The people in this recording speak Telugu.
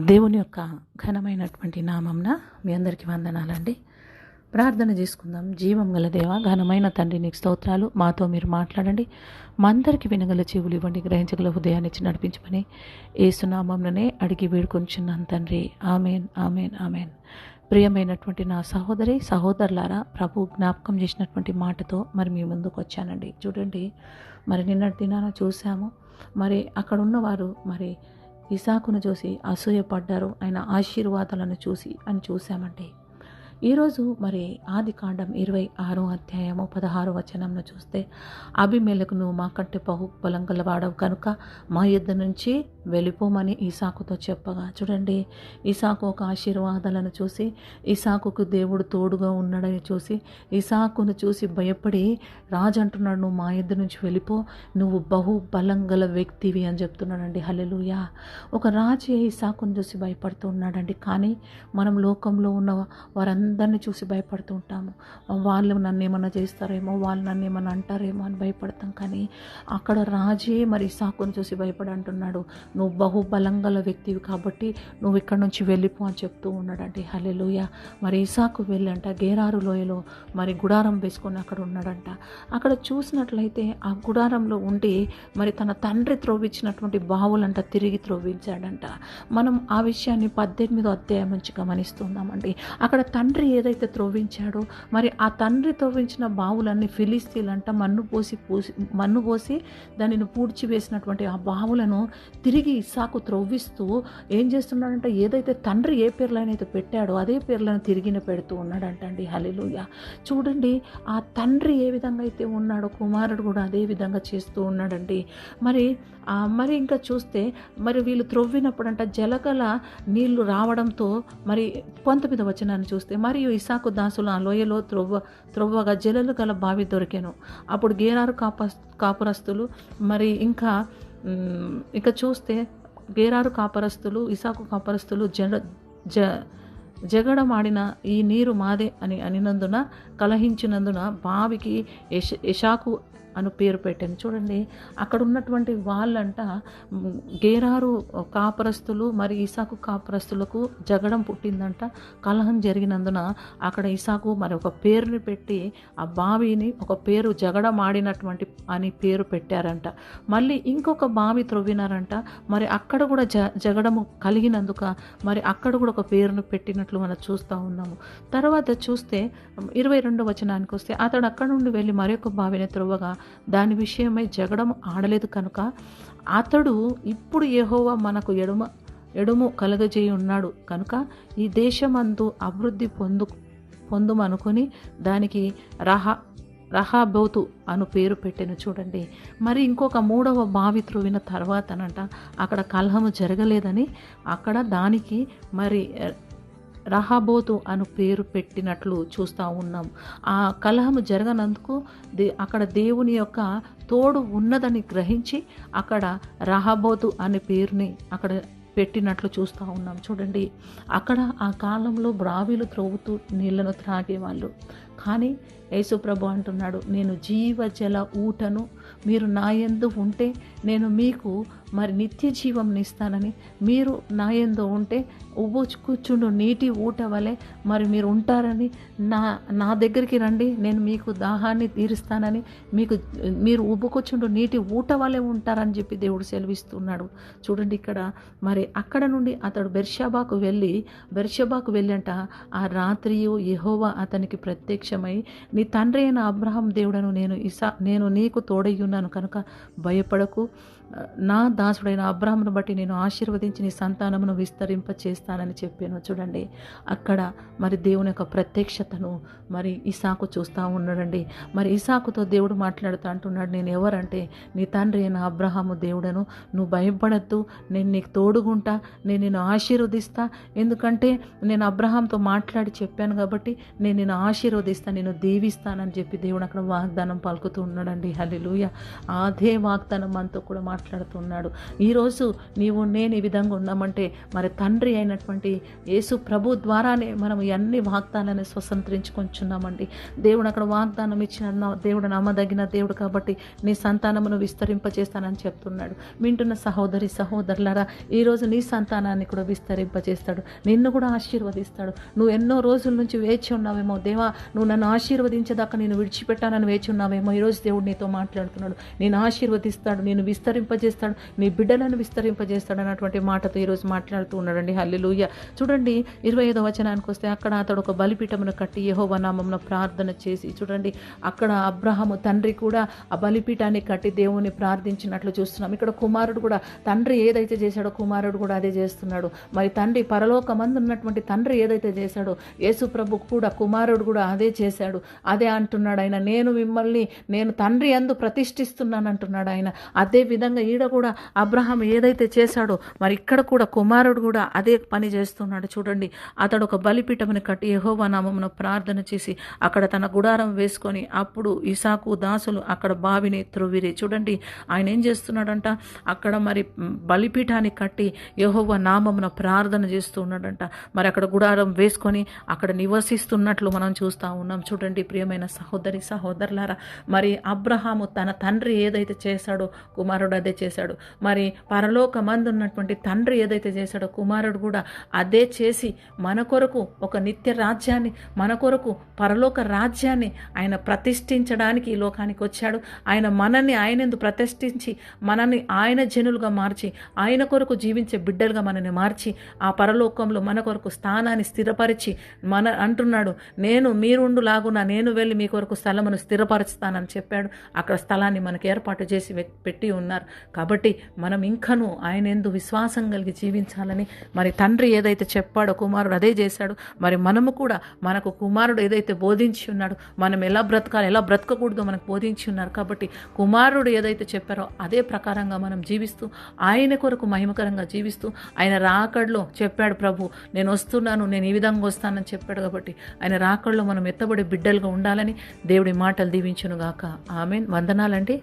దేవుని యొక్క ఘనమైనటువంటి నామంన మీ అందరికీ వందనాలండి. ప్రార్థన చేసుకుందాం. జీవం గల దేవ ఘనమైన తండ్రి నీకు స్తోత్రాలు. మాతో మీరు మాట్లాడండి. మా అందరికీ వినగల చెవులు ఇవ్వండి. గ్రహించగల హృదయాన్ని ఇచ్చి నడిపించమని ఏసునామంలోనే అడిగి వేడుకొంచున్నాను తండ్రి. Amen amen amen. ప్రియమైనటువంటి నా సహోదరి సహోదరులారా ప్రభు జ్ఞాపకం చేసినటువంటి మాటతో మరి మీ ముందుకు వచ్చానండి. చూడండి మరి నిన్నటి దినాన చూసాము మరి అక్కడ ఉన్నవారు మరి ఇసాకును చూసి అసూయపడ్డారు. ఆయన ఆశీర్వాదాలను చూసి అని చూశామంటే ఈరోజు మరి ఆది కాండం ఇరవై ఆరో అధ్యాయము పదహారు వచనంను చూస్తే అభిమేలకు నువ్వు మాకంటే బహు బలం గలవాడవు కనుక మా యుద్ధ నుంచి వెళ్ళిపోమని ఇసాకుతో చెప్పగా చూడండి ఇసాకు ఒక ఆశీర్వాదాలను చూసి ఇసాకుకు దేవుడు తోడుగా ఉన్నాడని చూసి ఇసాకును చూసి భయపడి రాజు అంటున్నాడు నువ్వు మా ఇద్దరు నుంచి వెళ్ళిపో నువ్వు బహు బలం గల వ్యక్తివి అని చెప్తున్నాడండి. హలెలుయా ఒక రాజు ఇసాకును చూసి భయపడుతూ ఉన్నాడండి. కానీ మనం లోకంలో ఉన్న వారందరినీ చూసి భయపడుతూ ఉంటాము. వాళ్ళు నన్ను ఏమన్నా చేస్తారేమో వాళ్ళు నన్ను ఏమన్నా అంటారేమో అని భయపడతాం. కానీ అక్కడ రాజే మరి ఇసాకును చూసి భయపడి అంటున్నాడు. నువ్వు బహుబలం గల వ్యక్తివి కాబట్టి నువ్వు ఇక్కడ నుంచి వెళ్ళిపో అని చెప్తూ ఉన్నాడండి హలెలుయ మరి ఇసాకు వెళ్ళంట గేరారు లోయలో మరి గుడారం వేసుకొని అక్కడ ఉన్నాడంట. అక్కడ చూసినట్లయితే ఆ గుడారంలో ఉండి మరి తన తండ్రి త్రోవించినటువంటి బావులంట తిరిగి త్రోవించాడంట. మనం ఆ విషయాన్ని పద్దెనిమిదో అధ్యాయం నుంచి గమనిస్తున్నామండి. అక్కడ తండ్రి ఏదైతే త్రోవించాడో మరి ఆ తండ్రి త్రోవించిన బావులన్నీ ఫిలిస్తీలంట మన్ను పోసి పోసి మన్ను పోసి దానిని పూడ్చివేసినటువంటి ఆ బావులను తిరిగి తిరిగి ఇసాకు త్రవ్విస్తూ ఏం చేస్తున్నాడంటే? ఏదైతే తండ్రి ఏ పేర్లనైతే పెట్టాడో అదే పేర్లను తిరిగిన పెడుతూ ఉన్నాడంట అండి హలిలుయ చూడండి ఆ తండ్రి ఏ విధంగా అయితే ఉన్నాడో కుమారుడు కూడా అదే విధంగా చేస్తూ ఉన్నాడండి. మరి మరి ఇంకా చూస్తే మరి వీళ్ళు త్రొవ్వినప్పుడంట జలగల నీళ్ళు రావడంతో మరి పంతొమ్మిది వచనాన్ని చూస్తే మరియు ఇసాకు దాసులు ఆ లోయలో త్రొవ్వ త్రొవ్వగా జలలు గల బావి దొరికాను. అప్పుడు గేరారు కాపా కాపురస్తులు మరి ఇంకా ఇక చూస్తే గేరారు కాపరస్తులు ఇసాకు కాపరస్తులు జడ జ జగడమాడిన ఈ నీరు మాదే అని అనినందున కలహించినందున బావికి యశ యశాకు అను పేరు పెట్టాను. చూడండి అక్కడ ఉన్నటువంటి వాళ్ళంట గేరారు కాపరస్తులు మరి ఇసాకు కాపరస్తులకు జగడం పుట్టిందంట. కలహం జరిగినందున అక్కడ ఇసాకు మరి ఒక పేరుని పెట్టి ఆ బావిని ఒక పేరు జగడమాడినటువంటి అని పేరు పెట్టారంట. మళ్ళీ ఇంకొక బావి త్రవ్వినారంట. మరి అక్కడ కూడా జ జగడము కలిగినందుక మరి అక్కడ కూడా ఒక పేరును పెట్టినట్లు మనం చూస్తూ ఉన్నాము. తర్వాత చూస్తే ఇరవై రెండో వచనానికి వస్తే అతడు అక్కడ నుండి వెళ్ళి మరొక బావిని త్రవ్వగా దాని విషయమై జగడం ఆడలేదు కనుక అతడు ఇప్పుడు యెహోవా మనకు ఎడమ ఎడుము కలగజేయి ఉన్నాడు కనుక ఈ దేశమందు అభివృద్ధి పొందు పొందుమనుకొని దానికి రహ రహాబోతు అను పేరు పెట్టాను చూడండి. మరి ఇంకొక మూడవ బావి త్రువిన తర్వాతనంట అక్కడ కలహము జరగలేదని అక్కడ దానికి మరి రహాబోతు అను పేరు పెట్టినట్లు చూస్తూ ఉన్నాం. ఆ కలహము జరగనందుకు దే అక్కడ దేవుని యొక్క తోడు ఉన్నదని గ్రహించి అక్కడ రహాబోతు అనే పేరుని అక్కడ పెట్టినట్లు చూస్తూ ఉన్నాం. చూడండి అక్కడ ఆ కాలంలో బ్రావీలు త్రోవుతూ నీళ్ళను త్రాగేవాళ్ళు. కానీ యేసుప్రభు అంటున్నాడు నేను జీవజల ఊటను మీరు నా ఎందు ఉంటే నేను మీకు మరి నిత్య జీవం ఇస్తానని మీరు నా ఏందో ఉంటే ఉవ్వు కూర్చుండు నీటి ఊట వలె మరి మీరు ఉంటారని నా నా దగ్గరికి రండి నేను మీకు దాహాన్ని తీరుస్తానని మీకు మీరు ఉబ్బు కూర్చుండు నీటి ఊట వలె ఉంటారని చెప్పి దేవుడు సెలవిస్తున్నాడు. చూడండి ఇక్కడ మరి అక్కడ నుండి అతడు బెర్షాబాకు వెళ్ళి బెర్షాబాకు వెళ్ళంట ఆ రాత్రి యహోవా అతనికి ప్రత్యక్షమై నీ తండ్రి అయిన అబ్రహం దేవుడను నేను ఇసా నేను నీకు తోడయ్యున్నాను కనుక భయపడకు. నా దాసుడైన అబ్రాహ్మను బట్టి నేను ఆశీర్వదించి నీ సంతానమును విస్తరింప చేస్తానని చెప్పాను. చూడండి అక్కడ మరి దేవుని యొక్క ప్రత్యక్షతను మరి ఇసాకు చూస్తూ ఉన్నాడండి. మరి ఇసాకుతో దేవుడు మాట్లాడుతూ అంటున్నాడు నేను ఎవరంటే నీ తండ్రి అయిన అబ్రహాము దేవుడను. నువ్వు భయపడద్దు నేను నీకు తోడుగుంటా నేను నిన్ను ఆశీర్వదిస్తా. ఎందుకంటే నేను అబ్రహాంతో మాట్లాడి చెప్పాను కాబట్టి నేను నిన్ను ఆశీర్వదిస్తాను నేను దీవిస్తానని చెప్పి దేవుడు అక్కడ వాగ్దానం పలుకుతూ ఉన్నాడండి. హల్లెలూయ. అదే వాగ్దానం మనతో కూడా మాట్లాడుతున్నాడు. ఈరోజు నీవు నేను ఈ విధంగా ఉన్నామంటే మరి తండ్రి అయినటువంటి యేసు ప్రభు ద్వారానే మనం అన్ని వాగ్దానాన్ని స్వతంత్రించుకొంచున్నామండి. దేవుడు అక్కడ వాగ్దానం ఇచ్చిన దేవుడు నమ్మదగిన దేవుడు కాబట్టి నీ సంతానమును విస్తరింపజేస్తానని చెప్తున్నాడు. వింటున్న సహోదరి సహోదరులారా ఈరోజు నీ సంతానాన్ని కూడా విస్తరింపజేస్తాడు. నిన్ను కూడా ఆశీర్వదిస్తాడు. నువ్వు ఎన్నో రోజుల నుంచి వేచి ఉన్నావేమో దేవా నువ్వు నన్ను ఆశీర్వదించేదాకా నేను విడిచిపెట్టానని వేచి ఉన్నావేమో ఈరోజు దేవుడు నీతో మాట్లాడుతున్నాడు. నేను ఆశీర్వదిస్తాడు నేను విస్తరింపజేస్తాడు నీ బిడ్డలను విస్తరింపజేస్తాడు అన్నటువంటి మాటతో ఈరోజు మాట్లాడుతూ ఉన్నాడండి. హల్లిలూయ. చూడండి ఇరవై ఐదో వచనానికి వస్తే అక్కడ అతడు ఒక బలిపీఠమును కట్టి యహోవనామంలో ప్రార్థన చేసి చూడండి అక్కడ అబ్రహము తండ్రి కూడా ఆ బలిపీఠాన్ని కట్టి దేవుని ప్రార్థించినట్లు చూస్తున్నాం. ఇక్కడ కుమారుడు కూడా తండ్రి ఏదైతే చేశాడో కుమారుడు కూడా అదే చేస్తున్నాడు. మరి తండ్రి పరలోకమందు ఉన్నటువంటి తండ్రి ఏదైతే చేశాడో యేసు ప్రభు కూడా కుమారుడు కూడా అదే చేశాడు. అదే అంటున్నాడు ఆయన. నేను మిమ్మల్ని నేను తండ్రి అందు ప్రతిష్ఠిస్తున్నాను అంటున్నాడు ఆయన. అదే విధంగా ఈడ కూడా అబ్రహాం ఏదైతే చేశాడో మరి ఇక్కడ కూడా కుమారుడు కూడా అదే పని చేస్తున్నాడు చూడండి. అతడు ఒక బలిపీఠమును కట్టి యెహోవా నామమున ప్రార్థన చేసి అక్కడ తన గుడారం వేసుకొని అప్పుడు ఇసాకు దాసులు అక్కడ బావిని త్రువిరి. చూడండి ఆయన ఏం చేస్తున్నాడంట? అక్కడ మరి బలిపీఠాన్ని కట్టి యహోవ నామమున ప్రార్థన చేస్తూ ఉన్నాడంట మరి అక్కడ గుడారం వేసుకొని అక్కడ నివసిస్తున్నట్లు మనం చూస్తూ ఉన్నాం. చూడండి ప్రియమైన సహోదరి సహోదరులారా మరి అబ్రహాము తన తండ్రి ఏదైతే చేశాడో కుమారుడు అదే చేశాడు. మరి పరలోకమందు ఉన్నటువంటి తండ్రి ఏదైతే చేశాడో కుమారుడు కూడా అదే చేసి మన కొరకు ఒక నిత్య రాజ్యాన్ని మన కొరకు పరలోక రాజ్యాన్ని ఆయన ప్రతిష్ఠించడానికి ఈ లోకానికి వచ్చాడు. ఆయన మనల్ని ఆయనందు ప్రతిష్ఠించి మనల్ని ఆయన జనులుగా మార్చి ఆయన కొరకు జీవించే బిడ్డలుగా మనల్ని మార్చి ఆ పరలోకంలో మన కొరకు స్థానాన్ని స్థిరపరిచి మన అంటున్నాడు నేను మీరుండు లాగునా నేను వెళ్ళి మీ కొరకు స్థలమును స్థిరపరుస్తానని చెప్పాడు. అక్కడ స్థలాన్ని మనకు ఏర్పాటు చేసి పెట్టి ఉన్నారు. కాబట్టి మనం ఇంకను ఆయన ఎందు విశ్వాసం కలిగి జీవించాలని మరి తండ్రి ఏదైతే చెప్పాడో కుమారుడు అదే చేశాడు మరి మనము కూడా మనకు కుమారుడు ఏదైతే బోధించి ఉన్నాడో మనం ఎలా బ్రతకాలి ఎలా బ్రతకకూడదో మనకు బోధించి ఉన్నారు. కాబట్టి కుమారుడు ఏదైతే చెప్పారో అదే ప్రకారంగా మనం జీవిస్తూ ఆయన కొరకు మహిమకరంగా జీవిస్తూ ఆయన రాకడలో చెప్పాడు ప్రభు నేను వస్తున్నాను నేను ఈ విధంగా వస్తానని చెప్పాడు కాబట్టి ఆయన రాకడలో మనం ఎత్తబడే బిడ్డలుగా ఉండాలని దేవుడి మాటలు దీవించునుగాక. ఆమెన్. వందనాలండి.